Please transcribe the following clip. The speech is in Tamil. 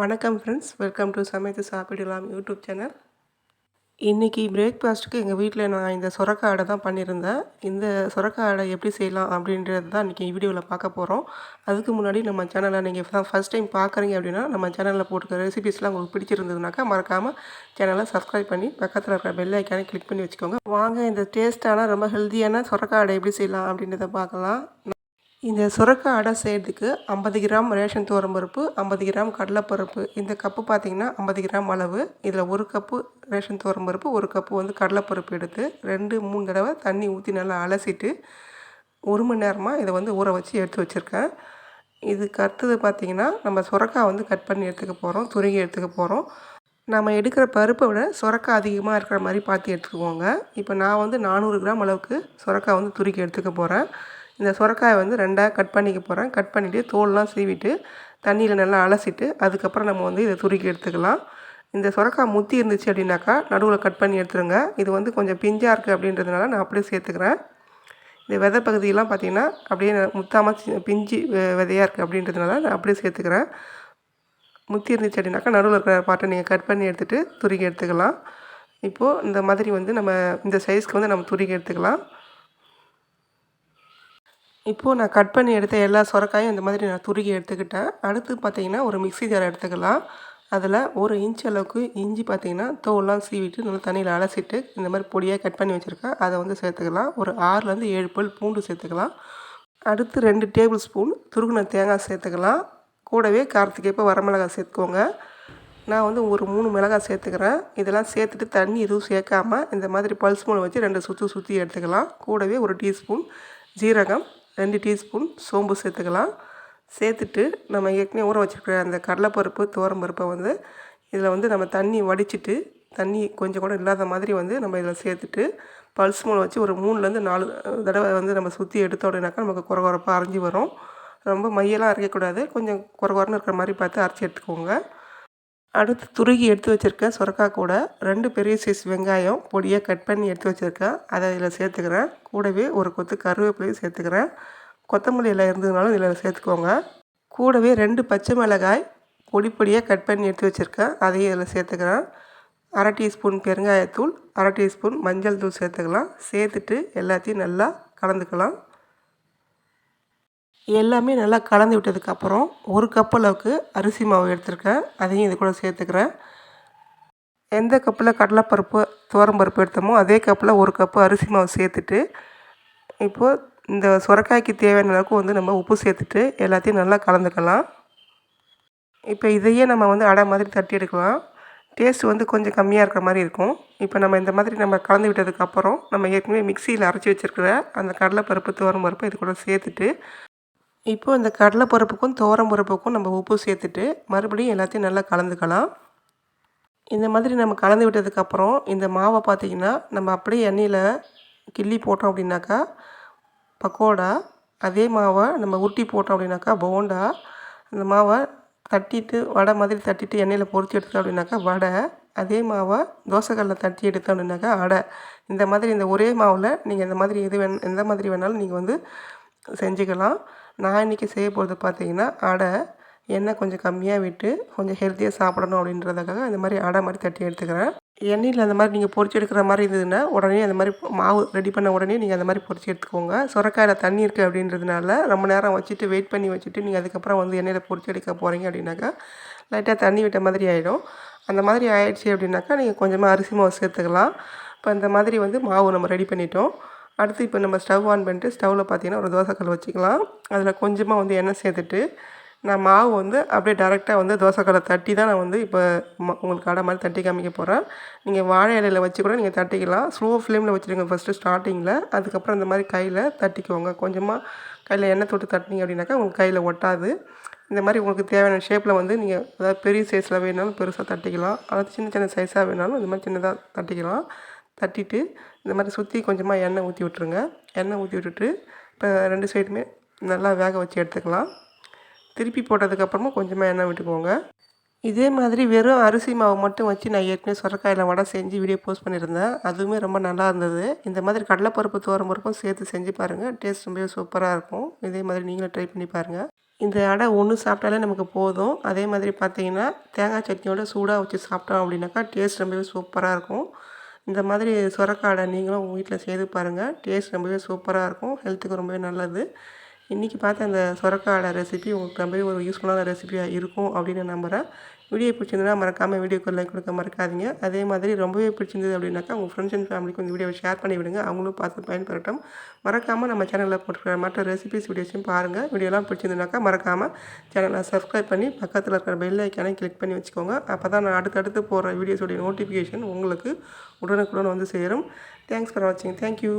வணக்கம் ஃப்ரெண்ட்ஸ் வெல்கம் டு சமைத்து சாப்பிடலாம் யூடியூப் சேனல். இன்றைக்கி பிரேக்ஃபாஸ்ட்டுக்கு எங்கள் வீட்டில் நான் இந்த சுரக்காய் அடை தான் பண்ணியிருந்தேன். இந்த சுரக்காய் அடை எப்படி செய்யலாம் அப்படின்றது தான் இன்றைக்கி வீடியோவில் பார்க்க போகிறோம் அதுக்கு முன்னாடி நம்ம சேனலை நீங்கள் தான் ஃபஸ்ட் டைம் பார்க்குறீங்க அப்படின்னா நம்ம சேனலில் போட்டுக்கிற ரெசிபிஸ்லாம் உங்களுக்கு பிடிச்சிருந்ததுனாக்கா மறக்காமல் சேனலை சப்ஸ்கிரைப் பண்ணி பக்கத்தில் இருக்கிற பெல் ஐக்கானே கிளிக் பண்ணி வச்சுக்கோங்க. வாங்க இந்த டேஸ்ட்டான ரொம்ப ஹெல்த்தியான சுரக்காய் அடை எப்படி செய்யலாம் அப்படின்றத பார்க்கலாம். இந்த சுரக்கா அடை செய்கிறதுக்கு ஐம்பது கிராம் ரேஷன் பருப்பு ஐம்பது கிராம் கடலைப்பருப்பு. இந்த கப்பு பார்த்திங்கன்னா ஐம்பது கிராம் அளவு. இதில் ஒரு கப்பு ரேஷன் பருப்பு ஒரு கப்பு வந்து கடலைப்பருப்பு எடுத்து ரெண்டு மூணு தடவை தண்ணி ஊற்றி நல்லா அலசிட்டு ஒரு மணி நேரமாக இதை வந்து ஊற வச்சு எடுத்து வச்சுருக்கேன். இதுக்கு அடுத்தது பார்த்திங்கன்னா நம்ம சுரக்காய் வந்து கட் பண்ணி எடுத்துக்க போகிறோம் துருங்கி எடுத்துக்க போகிறோம். நம்ம எடுக்கிற பருப்பை விட சுரக்காய் அதிகமாக இருக்கிற மாதிரி பார்த்து எடுத்துக்கோங்க. இப்போ நான் வந்து நானூறு கிராம் அளவுக்கு சுரக்காய் வந்து துருக்கி எடுத்துக்க போகிறேன். இந்த சுரக்காயை வந்து ரெண்டாக கட் பண்ணிக்க போகிறேன் கட் பண்ணிவிட்டு தோல்லாம் சீவிட்டு தண்ணியில் நல்லா அலசிட்டு அதுக்கப்புறம் நம்ம வந்து இதை துருக்கி எடுத்துக்கலாம். இந்த சுரக்காய் முத்தி இருந்துச்சு அப்படின்னாக்கா நடுவில் கட் பண்ணி எடுத்துருங்க. இது வந்து கொஞ்சம் பிஞ்சாக இருக்குது அப்படின்றதுனால நான் அப்படியே சேர்த்துக்கிறேன். இந்த விதை பகுதியெல்லாம் பார்த்திங்கன்னா அப்படியே முத்தாமல் பிஞ்சு விதையாக இருக்குது அப்படின்றதுனால நான் அப்படியே சேர்த்துக்கிறேன். முத்தி இருந்துச்சு அப்படின்னாக்கா நடுவில் இருக்கிற பாட்டை நீங்கள் கட் பண்ணி எடுத்துகிட்டு துருக்கி எடுத்துக்கலாம். இப்போது இந்த மாதிரி வந்து நம்ம இந்த சைஸ்க்கு வந்து நம்ம துருக்கி எடுத்துக்கலாம். இப்போது நான் கட் பண்ணி எடுத்த எல்லா சுரக்காயும் இந்த மாதிரி நான் துருகி எடுத்துக்கிட்டேன். அடுத்து பார்த்திங்கன்னா ஒரு மிக்சி ஜார் எடுத்துக்கலாம். அதில் ஒரு இன்ச் அளவுக்கு இஞ்சி பார்த்திங்கன்னா தோல்லாம் சீவிட்டு நல்லா தண்ணியில் அலசிட்டு இந்த மாதிரி பொடியாக கட் பண்ணி வச்சுருக்கேன். அதை வந்து சேர்த்துக்கலாம். ஒரு ஆறுலேருந்து ஏழு பல் பூண்டு சேர்த்துக்கலாம். அடுத்து ரெண்டு டேபிள் ஸ்பூன் துருகுன தேங்காய் சேர்த்துக்கலாம். கூடவே காரத்துக்கேற்ப வரமிளகாய் சேர்த்துக்கோங்க. நான் வந்து ஒரு மூணு மிளகாய் சேர்த்துக்கிறேன். இதெல்லாம் சேர்த்துட்டு தண்ணி எதுவும் சேர்க்காமல் இந்த மாதிரி பல்ஸ் மூலம் வச்சு ரெண்டு சுற்றி சுற்றி எடுத்துக்கலாம். கூடவே ஒரு டீஸ்பூன் ஜீரகம் ரெண்டு டீஸ்பூன் சோம்பு சேர்த்துக்கலாம். சேர்த்துட்டு நம்ம ஏற்கனவே ஊற வச்சுருக்கிற அந்த கடலைப்பருப்பு பருப்பை வந்து இதில் வந்து நம்ம தண்ணி வடிச்சிட்டு தண்ணி கொஞ்சம் கூட இல்லாத மாதிரி வந்து நம்ம இதில் சேர்த்துட்டு பல்ஸ் மூலம் வச்சு ஒரு மூணுலேருந்து நாலு தடவை வந்து நம்ம சுற்றி எடுத்தோம் அப்படின்னாக்கா நமக்கு குறை குறைப்பாக அரைஞ்சி வரும். ரொம்ப மையெல்லாம் அரைக்கக்கூடாது. கொஞ்சம் குறை குறைன்னு இருக்கிற மாதிரி பார்த்து அரைச்சி எடுத்துக்கோங்க. அடுத்து துருகி எடுத்து வச்சுருக்கேன் சுரக்காய் கூட ரெண்டு பெரிய சைஸ் வெங்காயம் பொடியாக கட் பண்ணி எடுத்து வச்சுருக்கேன் அதை இதில் சேர்த்துக்கிறேன். கூடவே ஒரு கொத்து கருவேப்பிலையும் சேர்த்துக்கிறேன். கொத்தமல்லி எல்லாம் இருந்ததுனாலும் இதில் சேர்த்துக்கோங்க. கூடவே ரெண்டு பச்சை மிளகாய் பொடி பொடியாக கட் பண்ணி எடுத்து வச்சுருக்கேன் அதையும் இதில் சேர்த்துக்கிறேன். அரை டீஸ்பூன் பெருங்காயத்தூள் அரை டீஸ்பூன் மஞ்சள் தூள் சேர்த்துக்கலாம். சேர்த்துட்டு எல்லாத்தையும் நல்லா கலந்துக்கலாம். எல்லாமே நல்லா கலந்து விட்டதுக்கப்புறம் ஒரு கப் அளவுக்கு அரிசி மாவு எடுத்திருக்கேன். அதையும் இது கூட சேர்த்துக்கிறேன். எந்த கப்பில் கடலைப்பருப்பு துவரம்பருப்பு எடுத்தோமோ அதே கப்பில் ஒரு கப்பு அரிசி மாவு சேர்த்துட்டு இப்போது இந்த சுரக்காய்க்கு தேவையான அளவுக்கு வந்து நம்ம உப்பு சேர்த்துட்டு எல்லாத்தையும் நல்லா கலந்துக்கலாம். இப்போ இதையே நம்ம வந்து அடை மாதிரி தட்டி எடுக்கலாம். டேஸ்ட் வந்து கொஞ்சம் கம்மியாக இருக்கிற மாதிரி இருக்கும். இப்போ நம்ம இந்த மாதிரி நம்ம கலந்து விட்டதுக்கப்புறம் நம்ம ஏற்கனவே மிக்சியில் அரைச்சி வச்சுருக்கிற அந்த கடலைப்பருப்பு துவரம் பருப்பு இது கூட சேர்த்துட்டு இப்போ இந்த கடலை பருப்புக்கும் தோரம் பருப்புக்கும் நம்ம உப்பு சேர்த்துட்டு மறுபடியும் எல்லாத்தையும் நல்லா கலந்துக்கலாம். இந்த மாதிரி நம்ம கலந்து விட்டதுக்கப்புறம் இந்த மாவை பார்த்திங்கன்னா நம்ம அப்படியே எண்ணெயில் கிள்ளி போட்டோம் அப்படின்னாக்கா பக்கோடா அதே மாவை நம்ம உருட்டி போட்டோம் அப்படின்னாக்கா போண்டா அந்த மாவை தட்டிட்டு வடை மாதிரி தட்டிட்டு எண்ணெயில் பொறிச்சு எடுத்தோம் அப்படின்னாக்கா வடை அதே மாவை தோசைக்கல்லில் தட்டி எடுத்தோம் அப்படின்னாக்கா அடை. இந்த மாதிரி இந்த ஒரே மாவில் நீங்கள் இந்த மாதிரி எது வேணும் எந்த மாதிரி வேணாலும் நீங்கள் வந்து செஞ்சுக்கலாம். நான் இன்றைக்கி செய்ய போகிறது பார்த்தீங்கன்னா அடை எண்ணெய் கொஞ்சம் கம்மியாக விட்டு கொஞ்சம் ஹெல்த்தியாக சாப்பிடணும் அப்படின்றதுக்காக இந்த மாதிரி அடை மாதிரி தட்டி எடுத்துக்கிறேன். எண்ணெயில் அந்த மாதிரி நீங்கள் பொறிச்சு எடுக்கிற மாதிரி இருந்ததுன்னா உடனே அந்த மாதிரி மாவு ரெடி பண்ண உடனே நீங்கள் அந்த மாதிரி பொறிச்சு எடுத்துக்கோங்க. சுரக்காயில் தண்ணி இருக்குது அப்படின்றதுனால ரொம்ப நேரம் வச்சுட்டு வெயிட் பண்ணி வச்சுட்டு நீங்கள் அதுக்கப்புறம் வந்து எண்ணெயில் பொறிச்சு எடுக்க போகிறீங்க அப்படின்னாக்கா லைட்டாக தண்ணி விட்ட மாதிரி ஆகிடும் அந்த மாதிரி ஆயிடுச்சு அப்படின்னாக்கா நீங்கள் கொஞ்சமாக அரிசி மாவு சேர்த்துக்கலாம். இப்போ இந்த மாதிரி வந்து மாவு நம்ம ரெடி பண்ணிட்டோம். அடுத்து இப்போ நம்ம ஸ்டவ் ஆன் பண்ணிட்டு ஸ்டவ்வில் பார்த்தீங்கன்னா ஒரு தோசைக்கல் வச்சுக்கலாம். அதில் கொஞ்சமாக வந்து எண்ணெய் சேர்த்துட்டு நான் மாவு வந்து அப்படியே டேரெக்டாக வந்து தோசைக்கல்லை தட்டி தான் நான் வந்து இப்போ உங்களுக்கு கடை மாதிரி தட்டி காமிக்க போகிறேன் நீங்கள் வாழை இலையில் வச்சு கூட நீங்கள் தட்டிக்கலாம். ஸ்லோ ஃப்ளேமில் வச்சுருங்க ஃபஸ்ட்டு ஸ்டார்டிங்கில் அதுக்கப்புறம் இந்த மாதிரி கையில் தட்டிக்குவோங்க கொஞ்சமாக கையில் எண்ணெய் தொட்டு தட்டினீங்க அப்படின்னாக்கா உங்களுக்கு கையில் ஒட்டாது. இந்த மாதிரி உங்களுக்கு தேவையான ஷேப்பில் வந்து நீங்கள் அதாவது பெரிய சைஸில் வேணாலும் பெருசாக தட்டிக்கலாம். அதாவது சின்ன சின்ன சைஸாக வேணாலும் இந்த மாதிரி சின்னதாக தட்டிக்கலாம். தட்டிட்டு இந்த மாதிரி சுற்றி கொஞ்சமாக எண்ணெய் ஊற்றி விட்ருங்க எண்ணெய் ஊற்றி விட்டுட்டு இப்போ ரெண்டு சைடுமே நல்லா வேக வச்சு எடுத்துக்கலாம். திருப்பி போட்டதுக்கப்புறமா கொஞ்சமாக எண்ணெய் விட்டுக்கோங்க. இதே மாதிரி வெறும் அரிசி மாவு மட்டும் வச்சு நான் ஏற்கனவே சுரக்காயில் வடை செஞ்சு வீடியோ போஸ்ட் பண்ணியிருந்தேன். அதுவுமே ரொம்ப நல்லா இருந்தது. இந்த மாதிரி கடலைப்பருப்பு தோரம் பருப்பும் சேர்த்து செஞ்சு பாருங்கள் டேஸ்ட் ரொம்பவே சூப்பராக இருக்கும். இதே மாதிரி நீங்களும் ட்ரை பண்ணி பாருங்கள் இந்த அடை ஒன்று சாப்பிட்டாலே நமக்கு போதும். அதே மாதிரி பார்த்தீங்கன்னா தேங்காய் சட்னியோட சூடாக வச்சு சாப்பிட்டோம் அப்படின்னாக்கா டேஸ்ட் ரொம்பவே சூப்பராக இருக்கும். இந்த மாதிரி சுரக்காடை நீங்களும் உங்கள் வீட்டில் செய்து பாருங்கள் டேஸ்ட் ரொம்பவே சூப்பராக இருக்கும். ஹெல்த்துக்கு ரொம்பவே நல்லது. இன்றைக்கி பார்த்த அந்த சுரக்காடை ரெசிபி உங்களுக்கு ரொம்பவே ஒரு யூஸ்ஃபுல்லான ரெசிபியாக இருக்கும் அப்படின்னு நம்புகிறேன் வீடியோ பிடிச்சிருந்தா மறக்காமல் வீடியோக்கு லைக் கொடுக்க மறக்காதீங்க. அதே மாதிரி ரொம்பவே பிடிச்சிருந்தது அப்படின்னாக்கா உங்கள் ஃப்ரெண்ட்ஸ் அண்ட் ஃபேமிலிக்கு இந்த வீடியோவை ஷேர் பண்ணி விடுங்க. அவங்களும் பார்த்து பயன்பெறட்டும். மறக்காமல் நம்ம சேனலில் போட்டுருக்கிற மற்ற ரெசிபிஸ் வீடியோஸையும் பாருங்கள் வீடியோலாம் பிடிச்சிருந்துனாக்கா மறக்காமல் சேனலை சப்ஸ்கிரைப் பண்ணி பக்கத்தில் இருக்கிற பெல் ஐக்கானை கிளிக் பண்ணி வச்சுக்கோங்க. அப்போ தான் நான் அடுத்தடுத்து போகிற வீடியோஸோடைய நோட்டிஃபிகேஷன் உங்களுக்கு உடனுக்குடன் வந்து சேரும். தேங்க்ஸ் ஃபார் வாட்சிங் தேங்க்யூ